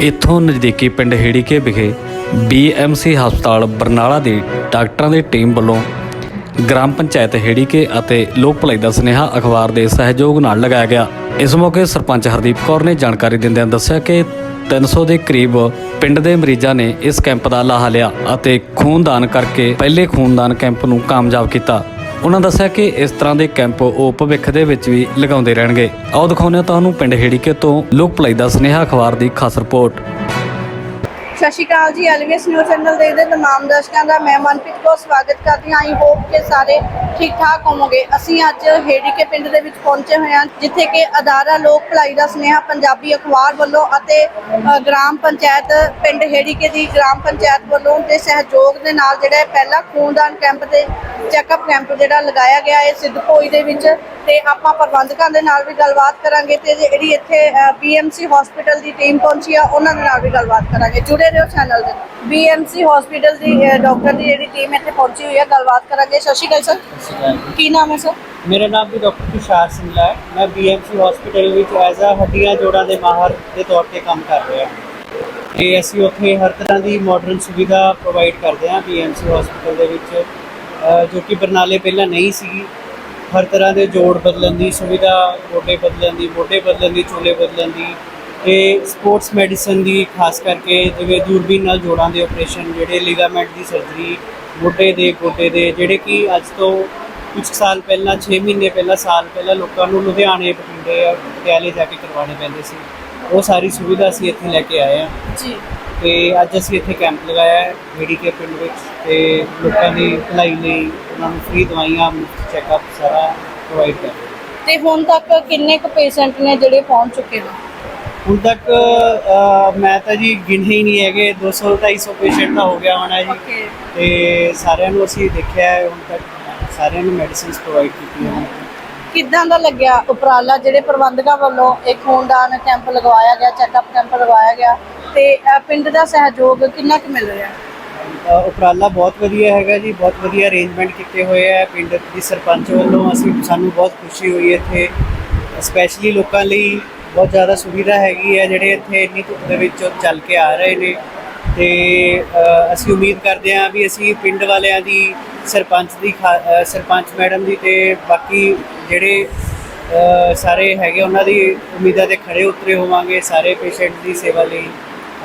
ਇੱਥੋਂ ਨਜ਼ਦੀਕੀ ਪਿੰਡ ਹੇੜੀਕੇ ਵਿਖੇ ਬੀਐਮਸੀ ਹਸਪਤਾਲ ਬਰਨਾਲਾ ਦੀ ਡਾਕਟਰਾਂ ਦੀ ਟੀਮ ਵੱਲੋਂ ਗ੍ਰਾਮ ਪੰਚਾਇਤ ਹੇੜੀਕੇ ਅਤੇ ਲੋਕ ਭਲਾਈ ਦਾ ਸੁਨੇਹਾ ਅਖਬਾਰ ਦੇ ਸਹਿਯੋਗ ਨਾਲ ਲਗਾਇਆ ਗਿਆ। ਇਸ ਮੌਕੇ ਸਰਪੰਚ ਹਰਦੀਪ ਕੌਰ ਨੇ ਜਾਣਕਾਰੀ ਦਿੰਦਿਆਂ ਦੱਸਿਆ ਕਿ 300 ਦੇ ਕਰੀਬ ਪਿੰਡ ਦੇ ਮਰੀਜ਼ਾਂ ਨੇ ਇਸ ਕੈਂਪ ਦਾ ਲਾਹਾ ਲਿਆ ਅਤੇ ਖੂਨਦਾਨ ਕਰਕੇ ਪਹਿਲੇ ਖੂਨਦਾਨ ਕੈਂਪ ਨੂੰ ਕਾਮਯਾਬ ਕੀਤਾ। ਉਹਨਾਂ ਦੱਸਿਆ ਕਿ ਇਸ ਤਰ੍ਹਾਂ ਦੇ ਕੈਂਪ ਉਹ ਭਵਿੱਖ ਦੇ ਵਿੱਚ ਵੀ ਲਗਾਉਂਦੇ ਰਹਿਣਗੇ। ਆਓ ਦਿਖਾਉਂਦੇ ਹਾਂ ਤੁਹਾਨੂੰ ਪਿੰਡ ਹੇੜੀਕੇ ਤੋਂ ਲੋਕ ਭਲਾਈ ਦਾ ਸੁਨੇਹਾ ਅਖਬਾਰ ਦੀ ਖਾਸ ਰਿਪੋਰਟ। ਸਤਿ ਸ਼੍ਰੀ ਅਕਾਲ ਜੀ ਐਲਵੀਐਸ ਨਿਊਜ਼ ਚੈਨਲ ਦੇਖਦੇ ਤਮਾਮ ਦਰਸ਼ਕਾਂ ਦਾ ਮੈਂ ਮਨਪ੍ਰੀਤ ਕੋ ਸਵਾਗਤ ਕਰਦੀ ਹਾਂ। ਆਈ ਹੋਪ ਕਿ ਸਾਰੇ ਠੀਕ ਠਾਕ ਹੋਵੋਗੇ। ਅਸੀਂ ਅੱਜ ਹੇੜੀਕੇ ਪਿੰਡ ਦੇ ਵਿੱਚ ਪਹੁੰਚੇ ਹੋਏ ਹਾਂ, ਜਿੱਥੇ ਕਿ ਅਦਾਰਾ ਲੋਕ ਭਲਾਈ ਦਾ ਸੁਨੇਹਾ ਪੰਜਾਬੀ ਅਖਬਾਰ ਵੱਲੋਂ ਅਤੇ ਗ੍ਰਾਮ ਪੰਚਾਇਤ ਪਿੰਡ ਹੇੜੀਕੇ ਦੀ ਗ੍ਰਾਮ ਪੰਚਾਇਤ ਵੱਲੋਂ ਦੇ ਸਹਿਯੋਗ ਦੇ ਨਾਲ ਜਿਹੜਾ ਪਹਿਲਾ ਖੂਨਦਾਨ ਕੈਂਪ ਤੇ ਚੈੱਕਅਪ ਕੈਂਪ ਜਿਹੜਾ ਲਗਾਇਆ ਗਿਆ ਹੈ ਸਿੱਧਪੋਈ ਦੇ ਵਿੱਚ ਤੇ ਆਪਾਂ ਪ੍ਰਬੰਧਕਾਂ ਦੇ ਨਾਲ ਵੀ ਗੱਲਬਾਤ ਕਰਾਂਗੇ ਤੇ ਜਿਹੜੀ ਇੱਥੇ ਬੀਐਮਸੀ ਹਸਪੀਟਲ ਦੀ ਟੀਮ ਪਹੁੰਚੀ ਆ, ਉਹਨਾਂ ਦੇ ਨਾਲ ਵੀ ਗੱਲਬਾਤ ਕਰਾਂਗੇ। ਜੁੜੇ ਰਹੋ ਚੈਨਲ ਦੇ? ਬੀਐਮਸੀ ਹਸਪੀਟਲ ਦੀ ਡਾਕਟਰ ਦੀ ਜਿਹੜੀ ਟੀਮ ਇੱਥੇ ਪਹੁੰਚੀ ਹੋਈ ਹੈ ਗੱਲਬਾਤ ਕਰਾਂਗੇ। ਸਤਿ ਸ਼੍ਰੀ ਅਕਾਲ ਸਰ ਕੀ ਨਾਮ ਹੈ ਸਰ ਮੇਰਾ ਨਾਮ ਵੀ ਡਾਕਟਰ ਤੁਸ਼ਾਰ ਸਿੰਘਲਾ ਹੈ। ਮੈਂ ਬੀਐਮਸੀ ਹਸਪੀਟਲ ਵਿੱਚ ਐਜ਼ ਅ ਹੱਡੀਆਂ ਜੋੜਾਂ ਦੇ ਮਾਹਰ ਦੇ ਤੌਰ ਤੇ ਕੰਮ ਕਰ ਰਿਹਾ ਤੇ ਅਸੀਂ ਉੱਥੇ ਹਰ ਤਰ੍ਹਾਂ ਦੀ ਮਾਡਰਨ ਸੁਵਿਧਾ ਪ੍ਰੋਵਾਈਡ ਕਰਦੇ ਹਾਂ ਬੀਐਮਸੀ ਹਸਪੀਟਲ ਦੇ ਵਿੱਚ ਜੋ ਕਿ ਬਰਨਾਲੇ ਪਹਿਲਾਂ ਨਹੀਂ ਸੀ। ਹਰ ਤਰ੍ਹਾਂ ਦੇ ਜੋੜ ਬਦਲਣ ਦੀ ਸੁਵਿਧਾ ਗੋਡੇ ਬਦਲਣ ਦੀ ਮੋਢੇ ਬਦਲਣ ਦੀ ਚੋਲੇ ਬਦਲਣ ਦੀ ਤੇ ਸਪੋਰਟਸ ਮੈਡੀਸਨ ਦੀ ਖਾਸ ਕਰਕੇ ਜਿਵੇਂ ਦੂਰਬੀਨ ਨਾਲ ਜੋੜਾਂ ਦੇ ਆਪਰੇਸ਼ਨ ਜਿਹੜੇ ਲਿਗਾਮੈਂਟ ਦੀ ਸਰਜਰੀ ਮੋਢੇ ਦੇ ਗੋਡੇ ਦੇ ਜਿਹੜੇ ਕਿ ਅੱਜ ਤੋਂ ਕੁਝ ਸਾਲ ਪਹਿਲਾਂ 6 ਮਹੀਨੇ ਪਹਿਲਾਂ ਸਾਲ ਪਹਿਲਾਂ ਲੋਕਾਂ ਨੂੰ ਲੁਧਿਆਣੇ ਬਠਿੰਡੇ ਜਾਂ ਪਟਿਆਲੇ ਜਾ ਕੇ ਕਰਵਾਉਣੇ ਪੈਂਦੇ ਸੀ। ਉਹ ਸਾਰੀ ਸੁਵਿਧਾ ਅਸੀਂ ਇੱਥੇ ਲੈ ਕੇ ਆਏ ਹਾਂ। ਜੀ। ਤੇ ਅੱਜ ਅਸੀਂ ਇੱਥੇ ਕੈਂਪ ਲਗਾਇਆ ਹੈ ਕੇ ਪਿੰਡ ਵਿੱਚ ਤੇ ਲੋਕਾਂ ਦੀ ਭਲਾਈ ਲਈ ਉਹਨਾਂ ਨੂੰ ਫ੍ਰੀ ਦਵਾਈਆਂ ਮੁਫਤ ਚੈੱਕਅਪ ਸਾਰਾ ਪ੍ਰੋਵਾਈਡ ਕਰ ਰਹੇ ਹਾਂ ਤੇ ਹੁਣ ਤੱਕ ਕਿੰਨੇ ਕੁ ਪੇਸ਼ੈਂਟ ਨੇ ਜਿਹੜੇ ਪਹੁੰਚ ਚੁੱਕੇ ਨੇ? ਹੁਣ ਤੱਕ ਮੈਂ ਤਾਂ ਜੀ ਗਿਣੇ ਹੀ ਨਹੀਂ ਹੈਗੇ 200 250 ਪੇਸ਼ੈਂਟ ਦਾ ਹੋ ਗਿਆ ਹੋਣਾ ਜੀ। ਤੇ ਸਾਰਿਆਂ ਨੂੰ ਅਸੀਂ ਦੇਖਿਆ ਹੈ ਹੁਣ ਤੱਕ ਸਾਰਿਆਂ ਨੂੰ ਮੈਡੀਸਿਨਸ ਪ੍ਰੋਵਾਈਡ ਕੀਤੀਆਂ ਹਨ ਕਿੱਦਾਂ ਦਾ ਲੱਗਿਆ ਉਪਰਾਲਾ ਜਿਹੜੇ ਪ੍ਰਬੰਧਕਾਂ ਵੱਲੋਂ ਇੱਕ ਖੂਨਦਾਨ ਕੈਂਪ ਲਗਵਾਇਆ ਗਿਆ ਚੈੱਕਅਪ ਕੈਂਪ ਲਗਵਾਇਆ ਗਿਆ? ਤੇ ਪਿੰਡ ਦਾ ਸਹਿਯੋਗ ਕਿੰਨਾ ਕੁ ਮਿਲ ਰਿਹਾ? ਅ, ਉਪਰਾਲਾ ਬਹੁਤ ਵਧੀਆ ਹੈਗਾ ਜੀ ਬਹੁਤ ਵਧੀਆ ਅਰੇਂਜਮੈਂਟ ਕੀਤੇ ਹੋਏ ਹੈ। ਪਿੰਡ ਦੀ ਸਰਪੰਚ ਵੱਲੋਂ ਅਸੀਂ ਸਾਨੂੰ ਬਹੁਤ ਖੁਸ਼ੀ ਹੋਈ ਇੱਥੇ ਸਪੈਸ਼ਲੀ ਲੋਕਾਂ ਲਈ ਬਹੁਤ ਜ਼ਿਆਦਾ ਸੁਵਿਧਾ ਹੈਗੀ ਹੈ, ਜਿਹੜੇ ਇੱਥੇ ਇੰਨੀ ਧੁੱਪ ਦੇ ਵਿੱਚ ਚੱਲ ਕੇ ਆ ਰਹੇ ਨੇ। ਤੇ ਅਸੀਂ ਉਮੀਦ ਕਰਦੇ ਹਾਂ ਵੀ ਅਸੀਂ ਪਿੰਡ ਵਾਲਿਆਂ ਦੀ, ਸਰਪੰਚ ਦੀ ਖਾ- ਸਰਪੰਚ ਮੈਡਮ ਦੀ ਤੇ ਬਾਕੀ ਜਿਹੜੇ ਸਾਰੇ ਹੈਗੇ ਉਹਨਾਂ ਦੀ ਉਮੀਦਾਂ ਤੇ ਖੜੇ ਉਤਰੇ ਹੋਵਾਂਗੇ। ਸਾਰੇ ਪੇਸ਼ੈਂਟ ਦੀ ਸੇਵਾ ਲਈ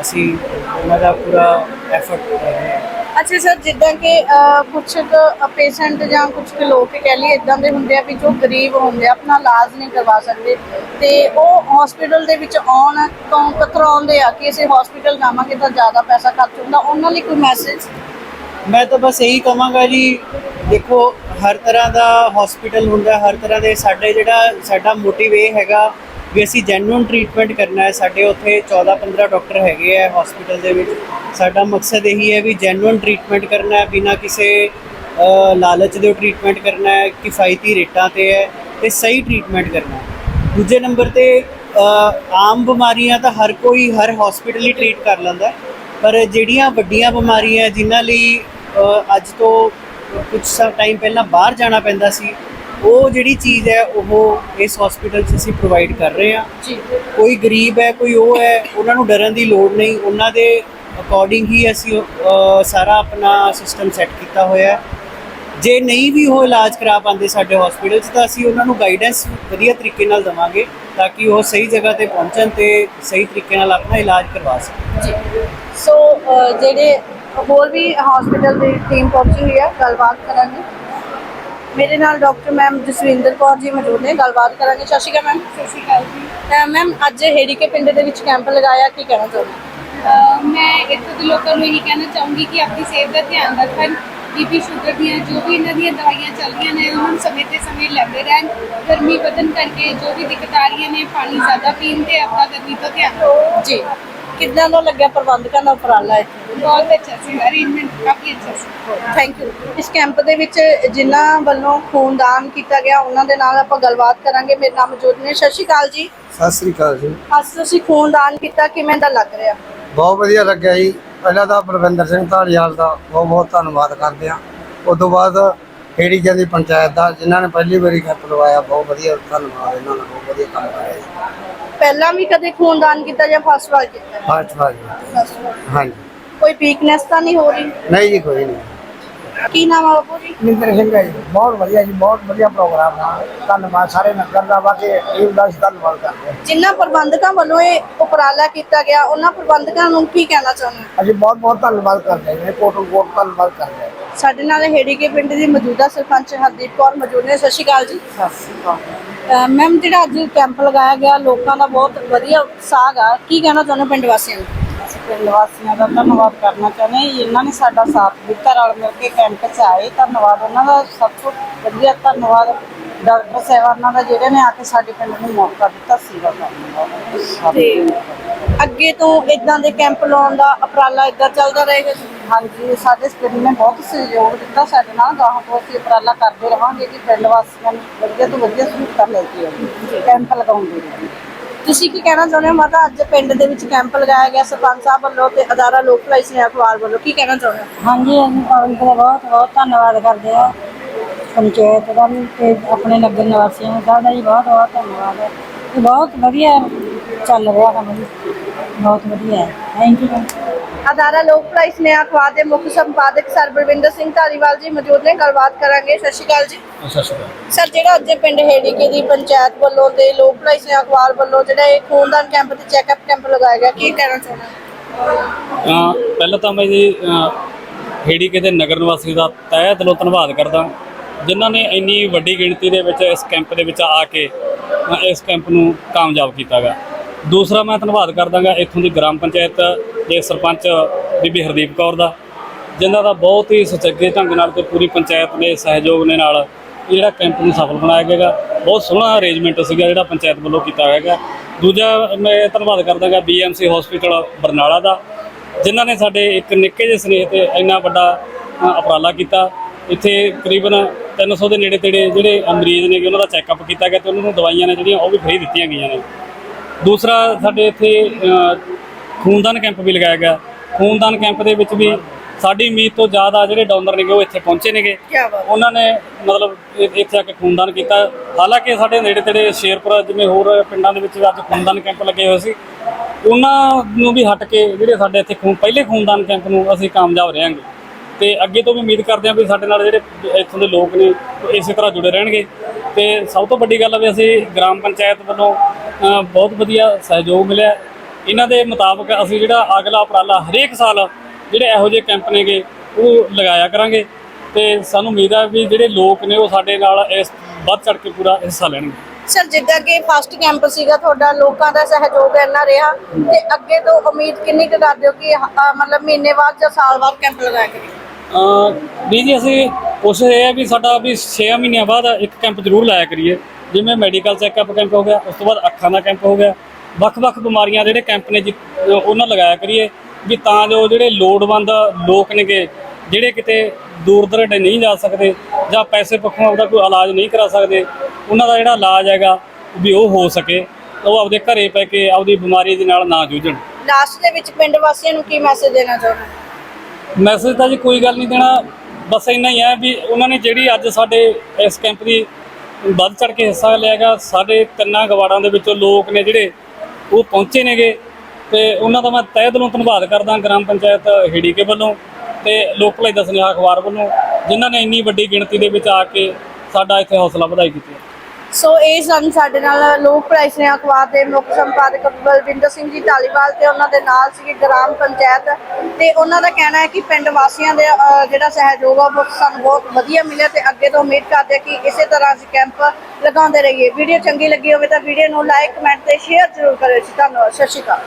ਅਸੀਂ ਉਹਨਾਂ ਦਾ ਪੂਰਾ ਐਫਰਟ ਕਰ ਰਹੇ ਹਾਂ। ਅੱਛਾ ਸਰ, ਜਿੱਦਾਂ ਕਿ ਕੁਝ ਪੇਸ਼ੈਂਟ ਜਾਂ ਕੁਝ ਲੋਕ ਕਹਿ ਲਈ ਇਦਾਂ ਦੇ ਹੁੰਦੇ ਆ ਵੀ ਜੋ ਗਰੀਬ ਹੁੰਦੇ ਆ, ਆਪਣਾ ਇਲਾਜ ਨਹੀਂ ਕਰਵਾ ਸਕਦੇ। ਤੇ ਉਹ ਹਸਪੀਟਲ ਦੇ ਵਿੱਚ ਆਉਣ ਤੋਂ ਕਤਰਾਉਂਦੇ ਆ ਕਿ ਅਸੀਂ ਹਸਪੀਟਲ ਜਾਵਾਂਗੇ ਤਾਂ ਜ਼ਿਆਦਾ ਪੈਸਾ ਖਰਚ ਹੁੰਦਾ। ਉਹਨਾਂ ਲਈ ਕੋਈ ਮੈਸੇਜ ਮੈਂ ਤਾਂ ਬਸ ਇਹੀ ਕਹਾਂਗਾ ਜੀ, ਦੇਖੋ, ਹਰ ਤਰ੍ਹਾਂ ਦਾ ਹਸਪੀਟਲ ਹੁੰਦਾ, ਹਰ ਤਰ੍ਹਾਂ ਦੇ ਸਾਡੇ ਜਿਹੜਾ, ਸਾਡਾ ਮੋਟਿਵ ਇਹ ਹੈਗਾ ਵੀ ਅਸੀਂ ਜੈਨੂਇਨ ਟ੍ਰੀਟਮੈਂਟ ਕਰਨਾ ਹੈ, ਸਾਡੇ ਉੱਥੇ 14 15 ਡਾਕਟਰ ਹੈਗੇ ਆ ਹਸਪੀਟਲ ਦੇ ਵਿੱਚ। ਸਾਡਾ ਮਕਸਦ ਇਹੀ ਹੈ ਵੀ ਜੈਨੂਇਨ ਟ੍ਰੀਟਮੈਂਟ ਕਰਨਾ ਹੈ, ਬਿਨਾਂ ਕਿਸੇ ਲਾਲਚ ਦੇ ਟ੍ਰੀਟਮੈਂਟ ਕਰਨਾ ਹੈ, ਕਿਫਾਇਤੀ ਰੇਟਾਂ ਤੇ ਹੈ ਤੇ ਸਹੀ ਟ੍ਰੀਟਮੈਂਟ ਕਰਨਾ ਹੈ। ਦੂਜੇ ਨੰਬਰ ਤੇ ਆਮ ਬਿਮਾਰੀਆਂ ਤਾਂ ਹਰ ਕੋਈ ਹਰ ਹਸਪੀਟਲ ਹੀ ਟ੍ਰੀਟ ਕਰ ਲੈਂਦਾ ਪਰ ਜਿਹੜੀਆਂ ਵੱਡੀਆਂ ਬਿਮਾਰੀਆਂ ਜਿਨ੍ਹਾਂ ਲਈ ਅੱਜ ਤੋਂ ਕੁਝ ਟਾਈਮ ਪਹਿਲਾਂ ਬਾਹਰ ਜਾਣਾ ਪੈਂਦਾ ਸੀ ਉਹ ਜਿਹੜੀ ਚੀਜ਼ ਹੈ ਉਹ ਇਸ ਹਸਪੀਟਲ 'ਚ ਅਸੀਂ ਪ੍ਰੋਵਾਈਡ ਕਰ ਰਹੇ ਹਾਂ। ਜੀ। ਕੋਈ ਗਰੀਬ ਹੈ ਕੋਈ ਉਹ ਹੈ ਉਹਨਾਂ ਨੂੰ ਡਰਨ ਦੀ ਲੋੜ ਨਹੀਂ। ਉਹਨਾਂ ਦੇ ਅਕੋਰਡਿੰਗ ਹੀ ਅਸੀਂ ਸਾਰਾ ਆਪਣਾ ਸਿਸਟਮ ਸੈੱਟ ਕੀਤਾ ਹੋਇਆ ਹੈ। ਜੇ ਨਹੀਂ ਵੀ ਉਹ ਇਲਾਜ ਕਰਾ ਪਾਉਂਦੇ ਸਾਡੇ ਹਸਪੀਟਲ 'ਚ ਤਾਂ ਅਸੀਂ ਉਹਨਾਂ ਨੂੰ ਗਾਈਡੈਂਸ ਵਧੀਆ ਤਰੀਕੇ ਨਾਲ ਦਵਾਂਗੇ ਤਾਂ ਕਿ ਉਹ ਸਹੀ ਜਗ੍ਹਾ ਤੇ ਪਹੁੰਚਣ ਤੇ ਸਹੀ ਤਰੀਕੇ ਨਾਲ ਆਪਣਾ ਇਲਾਜ ਕਰਵਾ ਸਕਣ। ਜੀ। ਸੋ ਅ, ਜਿਹੜੇ ਹੋਰ ਵੀ ਹਸਪੀਟਲ ਦੀ ਟੀਮ ਪਹੁੰਚੀ ਹੋਈ ਹੈ ਗੱਲਬਾਤ ਕਰਾਂਗੇ। ਮੇਰੇ ਨਾਲ ਡਾਕਟਰ ਮੈਮ ਜਸਵਿੰਦਰ ਕੌਰ ਜੀ ਮੌਜੂਦ ਨੇ ਗੱਲਬਾਤ ਕਰਾਂਗੇ। ਸਤਿ ਸ਼੍ਰੀ ਅਕਾਲ ਮੈਮ। ਸਤਿ ਸ਼੍ਰੀ ਅਕਾਲ ਜੀ। ਮੈਮ ਅੱਜ ਹੇੜੀਕੇ ਪਿੰਡ ਦੇ ਵਿੱਚ ਕੈਂਪ ਲਗਾਇਆ ਕੀ ਕਹਿਣਾ ਚਾਹੁੰਦੇ ਮੈਂ ਇੱਥੋਂ ਦੇ ਲੋਕਾਂ ਨੂੰ ਇਹੀ ਕਹਿਣਾ ਚਾਹੂੰਗੀ ਕਿ ਆਪਣੀ ਸਿਹਤ ਦਾ ਧਿਆਨ ਰੱਖਣ ਬੀਪੀ ਸ਼ੂਗਰ ਦੀਆਂ ਜੋ ਵੀ ਇਹਨਾਂ ਦੀਆਂ ਦਵਾਈਆਂ ਚੱਲ ਰਹੀਆਂ ਨੇ ਉਹਨਾਂ ਨੂੰ ਸਮੇਂ ਤੇ ਸਮੇਂ ਲੈਂਦੇ ਰਹਿਣ ਗਰਮੀ ਵਧਣ ਕਰਕੇ ਜੋ ਵੀ ਦਿੱਕਤ ਆ ਰਹੀਆਂ ਨੇ ਪਾਣੀ ਜ਼ਿਆਦਾ ਪੀਣ ਤੇ ਆਪਣਾ ਗਰਮੀ ਤੋਂ ਧਿਆਨ ਜੀ। ਕਿੱਦਾਂ ਦਾ ਲੱਗਿਆ ਪ੍ਰਬੰਧਕਾਂ ਦਾ ਉਪਰਾਲਾ ਹੈ ਬਹੁਤ ਅੱਛਾ ਸੀ ਅਰੇਂਜਮੈਂਟ ਕਾਫੀ ਅੱਛਾ ਸੀ। ਥੈਂਕ ਯੂ ਇਸ ਕੈਂਪ ਦੇ ਵਿੱਚ ਜਿਨ੍ਹਾਂ ਵੱਲੋਂ ਖੂਨਦਾਨ ਕੀਤਾ ਗਿਆ ਉਹਨਾਂ ਦੇ ਨਾਲ ਆਪਾਂ ਗੱਲਬਾਤ ਕਰਾਂਗੇ। ਮੇਰੇ ਨਾਮ ਮੌਜੂਦ ਨੇ ਸਤਿ ਸ਼੍ਰੀ ਅਕਾਲ ਜੀ। ਸਤਿ ਸ੍ਰੀ ਅਕਾਲ ਜੀ। ਅੱਜ ਤੁਸੀਂ ਖੂਨਦਾਨ ਕੀਤਾ ਕਿਵੇਂ ਦਾ ਲੱਗ ਰਿਹਾ? ਬਹੁਤ ਵਧੀਆ ਲੱਗਿਆ ਜੀ। ਪਹਿਲਾਂ ਤਾਂ ਪ੍ਰਵਿੰਦਰ ਸਿੰਘ ਢਾਲੀਵਾਲ ਦਾ ਬਹੁਤ ਬਹੁਤ ਧੰਨਵਾਦ ਕਰਦੇ ਹਾਂ। ਉਸ ਤੋਂ ਬਾਅਦ ਖੇੜੀ ਦੀ ਪੰਚਾਇਤ ਦਾ ਜਿਨ੍ਹਾਂ ਨੇ ਪਹਿਲੀ ਵਾਰੀ ਕੈਂਪ ਲਵਾਇਆ ਬਹੁਤ ਵਧੀਆ ਧੰਨਵਾਦ ਇਹਨਾਂ ਦਾ ਬਹੁਤ ਵਧੀਆ ਕੰਮ ਕਰਿਆ ਜੀ। ਪਹਿਲਾਂ ਵੀ ਕਦੇ ਖੂਨਦਾਨ ਕੀਤਾ ਜਾਂ ਫਸਟ ਵਾਰ ਕੀਤਾ? ਫਾਸਟ ਫਾਸਟ First ਵਾਰ। ਹਾਂਜੀ। ਕੋਈ ਵੀਕਨੈਸ ਤਾਂ ਨਹੀਂ ਹੋ ਰਹੀ? ਨਹੀਂ ਜੀ ਕੋਈ ਨਹੀਂ। ਕੀ ਨਾਮ ਆ ਬਾਪੂ ਜੀ? ਨਿੰਦਰ ਸਿੰਘ ਹੈ ਜੀ। ਬਹੁਤ ਵਧੀਆ ਜੀ ਬਹੁਤ ਵਧੀਆ ਪ੍ਰੋਗਰਾਮ ਆ। ਧੰਨਵਾਦ ਸਾਰੇ ਨਗਰ ਦਾ ਵਾ ਕੇ ਟੀਮ ਦਾ ਅਸੀਂ ਧੰਨਵਾਦ ਕਰਦੇ ਹਾਂ। ਜਿਨ੍ਹਾਂ ਪ੍ਰਬੰਧਕਾਂ ਵੱਲੋਂ ਇਹ ਉਪਰਾਲਾ ਕੀਤਾ ਗਿਆ ਉਹਨਾਂ ਪ੍ਰਬੰਧਕਾਂ ਨੂੰ ਕੀ ਕਹਿਣਾ ਚਾਹੁੰਦੇ ਹੋ? ਅਸੀਂ ਬਹੁਤ ਬਹੁਤ ਧੰਨਵਾਦ ਕਰਦੇ ਹਾਂ। ਕੋਟਲ ਕੋਟ ਧੰਨਵਾਦ ਕਰਦੇ ਹਾਂ। ਸਾਡੇ ਨਾਲ ਹੇੜੀਕੇ ਪਿੰਡ ਦੀ ਮੌਜੂਦਾ ਸਰਪੰਚ ਹਰਦੀਪ ਕੌਰ ਮੌਜੂਦ ਨੇ। ਸਤਿ ਸ਼੍ਰੀ ਅਕਾਲ ਜੀ। ਮੈਮ ਜਿਹੜਾ ਅੱਜ ਕੈਂਪ ਲਗਾਇਆ ਗਿਆ ਲੋਕਾਂ ਦਾ ਬਹੁਤ ਵਧੀਆ ਉਤਸ਼ਾਹ ਗਾ ਕੀ ਕਹਿਣਾ ਚਾਹੁੰਦੇ ਹੋ ਪਿੰਡ ਵਾਸੀਆਂ ਨੂੰ? ਅਸੀਂ ਪਿੰਡ ਵਾਸੀਆਂ ਦਾ ਧੰਨਵਾਦ ਕਰਨਾ ਚਾਹੁੰਦੇ ਹਾਂ। ਇਹਨਾਂ ਨੇ ਸਾਡਾ ਸਾਥ ਦਿੱਤਾ ਰਲ ਮਿਲ ਕੇ ਕੈਂਪ 'ਚ ਆਏ। ਧੰਨਵਾਦ। ਉਹਨਾਂ ਦਾ ਸਭ ਤੋਂ ਵਧੀਆ ਧੰਨਵਾਦ ਡਾਕਟਰ ਸਾਹਿਬਾਨਾਂ ਦਾ ਜਿਹੜੇ ਨੇ ਆ ਕੇ ਸਾਡੇ ਪਿੰਡ ਨੂੰ ਮੌਕਾ ਦਿੱਤਾ। ਸੇਵਾ ਕਰਨ ਦਾ ਤੇ ਅੱਗੇ ਤੋਂ ਇਦਾਂ ਦੇ ਕੈਂਪ ਲਾਉਣ ਦਾ ਉਪਰਾਲਾ ਇਦਾਂ ਚੱਲਦਾ ਰਹੇਗਾ? ਜੀ ਹਾਂਜੀ ਸਾਡੇ ਪਿੰਡ ਨੇ ਬਹੁਤ ਸਹਿਯੋਗ ਦਿੱਤਾ ਸਾਡੇ ਨਾਲ ਗਾਹਾਂ ਤੋਂ ਅਸੀਂ ਉਪਰਾਲਾ ਕਰਦੇ ਰਹਾਂਗੇ ਕਿ ਪਿੰਡ ਵਾਸੀਆਂ ਨੂੰ ਵਧੀਆ ਤੋਂ ਵਧੀਆ ਸਹੂਲਤਾਂ ਲੈ ਕੇ ਆਈਏ ਕੈਂਪ ਲਗਾਉਂਦੇ ਰਹੀਏ। ਤੁਸੀਂ ਕੀ ਕਹਿਣਾ ਚਾਹੁੰਦੇ ਹੋ? ਮਾਤਾ ਅੱਜ ਪਿੰਡ ਦੇ ਵਿੱਚ ਕੈਂਪ ਲਗਾਇਆ ਗਿਆ ਸਰਪੰਚ ਸਾਹਿਬ ਵੱਲੋਂ ਤੇ ਅਦਾਰਾ ਲੋਕ ਭਲਾਈ ਸਨੇਹਾ ਅਖਬਾਰ ਵੱਲੋਂ ਕੀ ਕਹਿਣਾ ਚਾਹੁੰਦੇ ਹੋ? ਹਾਂਜੀ ਅਸੀਂ ਪਬਲਿਕ ਦਾ ਬਹੁਤ ਬਹੁਤ ਧੰਨਵਾਦ ਕਰਦੇ ਆ ਪੰਚਾਇਤ ਦਾ ਵੀ ਤੇ ਆਪਣੇ ਨਗਰ ਨਿਵਾਸੀਆਂ ਦਾ ਦਾ ਜੀ ਬਹੁਤ ਬਹੁਤ ਧੰਨਵਾਦ ਹੈ। ਇਹ ਬਹੁਤ ਵਧੀਆ ਚੱਲ ਰਿਹਾ ਕੰਮ ਜੀ। ਬਹੁਤ ਵਧੀਆ ਹੈ। ਥੈਂਕ ਯੂ ਅਦਾਰਾ ਲੋਕ ਭਲਾਈ ਸਨੇਹਾ ਅਖਬਾਰ ਦੇ ਮੁੱਖ ਸੰਪਾਦਕ ਸਰ ਬਲਵਿੰਦਰ ਸਿੰਘ ਧਾਲੀਵਾਲ ਜੀ ਮੌਜੂਦ ਨੇ। ਗੱਲਬਾਤ ਕਰਾਂਗੇ। ਸਤਿ ਸ਼੍ਰੀ ਅਕਾਲ ਜੀ। ਸਤਿ ਸ਼੍ਰੀ ਅਕਾਲ। ਸਰ ਜਿਹੜਾ ਅੱਜ ਪਿੰਡ ਹੇੜੀਕੇ ਦੀ ਪੰਚਾਇਤ ਵੱਲੋਂ ਤੇ ਲੋਕ ਭਲਾਈ ਸਨੇਹਾ ਅਖਬਾਰ ਵੱਲੋਂ ਜਿਹੜਾ ਇਹ ਖੂਨਦਾਨ ਕੈਂਪ ਤੇ ਚੈੱਕਅਪ ਕੈਂਪ ਲਗਾਇਆ ਗਿਆ ਕੀ ਕਹਿਣਾ ਚਾਹੁੰਦੇ ਪਹਿਲਾਂ ਤਾਂ ਮੈਂ ਜੀ ਹੇੜੀਕੇ ਦੇ ਨਗਰ ਨਿਵਾਸੀ ਦਾ ਤਹਿ ਦਿਲੋਂ ਧੰਨਵਾਦ ਕਰਦਾ। ਜਿਨ੍ਹਾਂ ਨੇ ਇੰਨੀ ਵੱਡੀ ਗਿਣਤੀ ਦੇ ਵਿੱਚ ਇਸ ਕੈਂਪ ਦੇ ਵਿੱਚ ਆ ਕੇ ਇਸ ਕੈਂਪ ਨੂੰ ਕਾਮਯਾਬ ਕੀਤਾ ਗਾ। ਦੂਸਰਾ ਮੈਂ ਧੰਨਵਾਦ ਕਰਦਾਗਾ ਇੱਥੋਂ ਦੀ ਗ੍ਰਾਮ ਪੰਚਾਇਤ ਦੇ ਸਰਪੰਚ ਬੀਬੀ ਹਰਦੀਪ ਕੌਰ ਦਾ, ਜਿਨ੍ਹਾਂ ਦਾ ਬਹੁਤ ਹੀ ਸੁਚੱਜੇ ਢੰਗ ਨਾਲ ਤੇ ਪੂਰੀ ਪੰਚਾਇਤ ਦੇ ਸਹਿਯੋਗ ਦੇ ਨਾਲ ਇਹ ਜਿਹੜਾ ਕੈਂਪ ਨੂੰ ਸਫਲ ਬਣਾਇਆ ਗਿਆ ਬਹੁਤ ਸੋਹਣਾ ਅਰੇਂਜਮੈਂਟ ਸੀਗਾ ਜਿਹੜਾ ਪੰਚਾਇਤ ਵੱਲੋਂ ਕੀਤਾ ਹੋਇਆ ਗਾ। ਦੂਜਾ ਮੈਂ ਧੰਨਵਾਦ ਕਰਦਾਗਾ ਬੀਐਮਸੀ ਹਸਪੀਟਲ ਬਰਨਾਲਾ ਦਾ, ਜਿਨ੍ਹਾਂ ਨੇ ਸਾਡੇ ਇੱਕ ਨਿੱਕੇ ਜਿਹੇ ਸਨੇਹ ਤੇ ਇੰਨਾ ਵੱਡਾ ਉਪਰਾਲਾ ਕੀਤਾ। ਇੱਥੇ ਕਰੀਬਨ 300 ਦੇ ਨੇੜੇ ਤੇੜੇ ਜਿਹੜੇ ਮਰੀਜ਼ ਨੇਗੇ ਉਹਨਾਂ ਦਾ ਚੈੱਕਅਪ ਕੀਤਾ ਗਿਆ ਤੇ ਉਹਨਾਂ ਨੂੰ ਦਵਾਈਆਂ ਨੇ ਜਿਹੜੀਆਂ ਉਹ ਵੀ ਫ੍ਰੀ ਦਿੱਤੀਆਂ ਗਈਆਂ ਨੇ। ਦੂਸਰਾ ਸਾਡੇ ਇੱਥੇ ਖੂਨਦਾਨ ਕੈਂਪ ਵੀ ਲਗਾਇਆ ਗਿਆ। ਖੂਨਦਾਨ ਕੈਂਪ ਦੇ ਵਿੱਚ ਵੀ ਸਾਡੀ ਉਮੀਦ ਤੋਂ ਜ਼ਿਆਦਾ ਜਿਹੜੇ ਡੋਨਰ ਨੇਗੇ ਉਹ ਇੱਥੇ ਪਹੁੰਚੇ ਨੇਗੇ। ਉਹਨਾਂ ਨੇ ਮਤਲਬ ਇੱਥੇ ਆ ਕੇ ਖੂਨਦਾਨ ਕੀਤਾ। ਹਾਲਾਂਕਿ ਸਾਡੇ ਨੇੜੇ ਤੇੜੇ ਸ਼ੇਰਪੁਰ ਜਿਵੇਂ ਹੋਰ ਪਿੰਡਾਂ ਦੇ ਵਿੱਚ ਅੱਜ ਖੂਨਦਾਨ ਕੈਂਪ ਲੱਗੇ ਹੋਏ ਸੀ। ਉਹਨਾਂ ਨੂੰ ਵੀ ਹਟ ਕੇ ਜਿਹੜੇ ਸਾਡੇ ਇੱਥੇ ਖੂਨ ਪਹਿਲੇ ਖੂਨਦਾਨ ਕੈਂਪ ਨੂੰ ਅਸੀਂ ਕਾਮਯਾਬ ਰਹਾਂਗੇ। ਤੇ ਅੱਗੇ ਤੋਂ ਵੀ ਉਮੀਦ ਕਰਦੇ ਹਾਂ ਵੀ ਸਾਡੇ ਨਾਲ ਜਿਹੜੇ ਇੱਥੋਂ ਦੇ ਲੋਕ ਨੇ ਇਸੇ ਤਰ੍ਹਾਂ ਜੁੜੇ ਰਹਿਣਗੇ। ਤੇ ਸਭ ਤੋਂ ਵੱਡੀ ਗੱਲ ਆ ਵੀ ਅਸੀਂ ਗ੍ਰਾਮ ਪੰਚਾਇਤ ਵੱਲੋਂ ਬਹੁਤ ਵਧੀਆ ਸਹਿਯੋਗ ਮਿਲਿਆ। ਇਹਨਾਂ ਦੇ ਮੁਤਾਬਕ ਅਸੀਂ ਜਿਹੜਾ ਅਗਲਾ ਉਪਰਾਲਾ ਹਰੇਕ ਸਾਲ ਜਿਹੜੇ ਇਹੋ ਜਿਹੇ ਕੈਂਪ ਨੇਗੇ ਉਹ ਲਗਾਇਆ ਕਰਾਂਗੇ ਤੇ ਸਾਨੂੰ ਉਮੀਦ ਹੈ ਵੀ ਜਿਹੜੇ ਲੋਕ ਨੇ ਉਹ ਸਾਡੇ ਨਾਲ ਇਸ ਵੱਧ ਚੜ ਕੇ ਪੂਰਾ ਹਿੱਸਾ ਲੈਣਗੇ। ਸਰ ਜਿੱਦਾਂ ਕਿ ਫਸਟ ਕੈਂਪ ਸੀਗਾ ਤੁਹਾਡਾ ਲੋਕਾਂ ਦਾ ਸਹਿਯੋਗ ਇੰਨਾ ਰਿਹਾ ਤੇ ਅੱਗੇ ਤੋਂ ਉਮੀਦ ਕਿੰਨੀ ਕੁ ਕਰਦੇ ਹੋ ਕਿ ਅਹ, ਮਤਲਬ ਮਹੀਨੇ ਬਾਅਦ ਜਾਂ ਸਾਲ ਬਾਅਦ ਕੈਂਪ ਲਗਾਇਆ ਕਰੀਏ? ਅ ਵੀ ਜੀ ਅਸੀਂ ਕੋਸ਼ਿਸ਼ ਇਹ ਹੈ ਵੀ ਸਾਡਾ ਵੀ 6 ਮਹੀਨਿਆਂ ਬਾਅਦ ਇੱਕ ਕੈਂਪ ਜ਼ਰੂਰ ਲਾਇਆ ਕਰੀਏ। ਜਿਵੇਂ ਮੈਡੀਕਲ ਚੈੱਕਅਪ ਕੈਂਪ ਹੋ ਗਿਆ ਉਸ ਤੋਂ ਬਾਅਦ ਅੱਖਾਂ ਦਾ ਕੈਂਪ ਹੋ ਗਿਆ ਵੱਖ-ਵੱਖ ਬਿਮਾਰੀਆਂ ਦੇ ਜਿਹੜੇ ਕੈਂਪ ਨੇ ਜੀ ਉਹਨਾਂ ਲਗਾਇਆ ਕਰੀਏ ਵੀ ਤਾਂ ਜੋ ਜਿਹੜੇ ਲੋੜਵੰਦ ਲੋਕ ਨੇਗੇ ਜਿਹੜੇ ਕਿਤੇ ਦੂਰ ਦਰਾਡੇ ਨਹੀਂ ਜਾ ਸਕਦੇ ਜਾਂ ਪੈਸੇ ਪੱਖੋਂ ਆਪਦਾ ਕੋਈ ਇਲਾਜ ਨਹੀਂ ਕਰਾ ਸਕਦੇ ਉਹਨਾਂ ਦਾ ਜਿਹੜਾ ਇਲਾਜ ਹੈਗਾ ਵੀ ਉਹ ਹੋ ਸਕੇ ਉਹ ਆਪਦੇ ਘਰੇ ਪੈ ਕੇ ਆਪਦੀ ਬਿਮਾਰੀ ਦੇ ਨਾਲ ਨਾ ਜੂਝਣ। ਲਾਸਟ ਦੇ ਵਿੱਚ ਪਿੰਡ ਵਾਸੀਆਂ ਨੂੰ ਕੀ ਮੈਸੇਜ ਦੇਣਾ ਚਾਹੁੰਦੇ ਮੈਸੇਜ ਤਾਂ ਜੀ ਕੋਈ ਗੱਲ ਨਹੀਂ ਦੇਣਾ ਬਸ ਇੰਨਾ ਹੀ ਹੈ ਵੀ ਉਹਨਾਂ ਨੇ ਜਿਹੜੀ ਅੱਜ ਸਾਡੇ ਇਸ ਕੈਂਪ ਦੀ ਵੱਧ ਚੜ ਕੇ ਹਿੱਸਾ ਲਿਆਗਾ ਸਾਡੇ ਤਿੰਨਾਂ ਗਵਾੜਾਂ ਦੇ ਵਿੱਚੋਂ ਲੋਕ ਨੇ ਜਿਹੜੇ ਉਹ ਪਹੁੰਚੇ ਨੇਗੇ ਤੇ ਉਹਨਾਂ ਦਾ ਮੈਂ ਤਹਿ ਦਿਲੋਂ ਧੰਨਵਾਦ ਕਰਦਾ ਗ੍ਰਾਮ ਪੰਚਾਇਤ ਹੀੜੀਕੇ ਵੱਲੋਂ ਤੇ ਲੋਕ ਭਲਾਈ ਦਾ ਸੁਨੇਹਾ ਅਖਬਾਰ ਵੱਲੋਂ, ਜਿਨ੍ਹਾਂ ਨੇ ਇੰਨੀ ਵੱਡੀ ਗਿਣਤੀ ਦੇ ਵਿੱਚ ਆ ਕੇ ਸਾਡਾ ਇੱਥੇ ਹੌਸਲਾ ਵਧਾਈ ਕੀਤੀ ਸੋ ਇਹ ਸਨ ਸਾਡੇ ਨਾਲ ਲੋਕ ਭਲਾਈ ਸਨੇਹਾ ਅਖਬਾਰ ਦੇ ਮੁੱਖ ਸੰਪਾਦਕ ਬਲਵਿੰਦਰ ਸਿੰਘ ਜੀ ਢਾਲੀਵਾਲ ਤੇ ਉਹਨਾਂ ਦੇ ਨਾਲ ਸੀ ਗ੍ਰਾਮ ਪੰਚਾਇਤ ਤੇ ਉਹਨਾਂ ਦਾ ਕਹਿਣਾ ਹੈ ਕਿ ਪਿੰਡ ਵਾਸੀਆਂ ਦੇ ਜਿਹੜਾ ਸਹਿਯੋਗ ਆ, ਉਹ ਸਾਨੂੰ ਬਹੁਤ ਵਧੀਆ ਮਿਲਿਆ ਤੇ ਅੱਗੇ ਤੋਂ ਉਮੀਦ ਕਰਦੇ ਹਾਂ ਕਿ ਇਸੇ ਤਰ੍ਹਾਂ ਅਸੀਂ ਕੈਂਪ ਲਗਾਉਂਦੇ ਰਹੀਏ। ਵੀਡੀਓ ਚੰਗੀ ਲੱਗੀ ਹੋਵੇ ਤਾਂ ਵੀਡੀਓ ਨੂੰ ਲਾਈਕ, ਕਮੈਂਟ ਤੇ ਸ਼ੇਅਰ ਜ਼ਰੂਰ ਕਰਿਓ ਜੀ। ਧੰਨਵਾਦ। ਸਤਿ ਸ਼੍ਰੀ ਅਕਾਲ।